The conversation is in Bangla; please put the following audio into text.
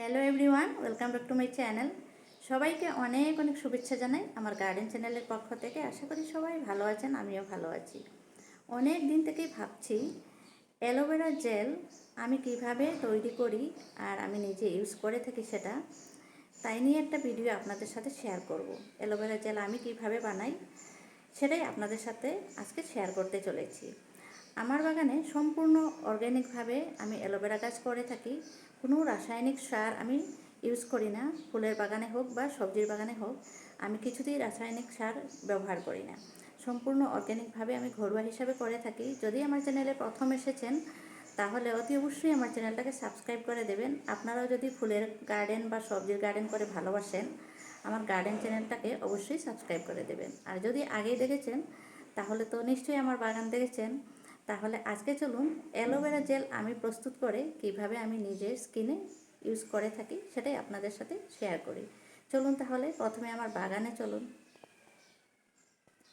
Hello everyone welcome back to my channel সবাইকে অনেক অনেক শুভেচ্ছা জানাই আমার গার্ডেন চ্যানেলের পক্ষ থেকে। আশা করি সবাই ভালো আছেন, আমিও ভালো আছি। অনেক দিন থেকেই ভাবছি অ্যালোভেরা জেল আমি কীভাবে তৈরি করি আর আমি নিজে ইউজ করে থাকি সেটা, তাই নিয়ে একটা ভিডিও আপনাদের সাথে শেয়ার করব। অ্যালোভেরা জেল আমি কীভাবে বানাই, সেটাই আপনাদের সাথে আজকে শেয়ার করতে চলেছি। আমার বাগানে সম্পূর্ণ অর্গ্যানিকভাবে আমি অ্যালোভেরা গাছ করে থাকি। কোনো রাসায়নিক সার আমি ইউজ করি না। ফুলের বাগানে হোক বা সবজির বাগানে হোক, আমি কিছুতেই রাসায়নিক সার ব্যবহার করি না। সম্পূর্ণ অর্গ্যানিকভাবে আমি ঘরোয়া হিসাবে করে থাকি। যদি আমার চ্যানেলে প্রথম এসেছেন, তাহলে অতি অবশ্যই আমার চ্যানেলটাকে সাবস্ক্রাইব করে দেবেন। আপনারাও যদি ফুলের গার্ডেন বা সবজির গার্ডেন করে ভালোবাসেন, আমার গার্ডেন চ্যানেলটাকে অবশ্যই সাবস্ক্রাইব করে দেবেন। আর যদি আগেই দেখেছেন, তাহলে তো নিশ্চয়ই আমার বাগান দেখেছেন। তাহলে আজকে চলুন অ্যালোভেরা জেল আমি প্রস্তুত করে কীভাবে আমি নিজের স্কিনে ইউজ করে থাকি সেটাই আপনাদের সাথে শেয়ার করি। চলুন তাহলে প্রথমে আমার বাগানে চলুন।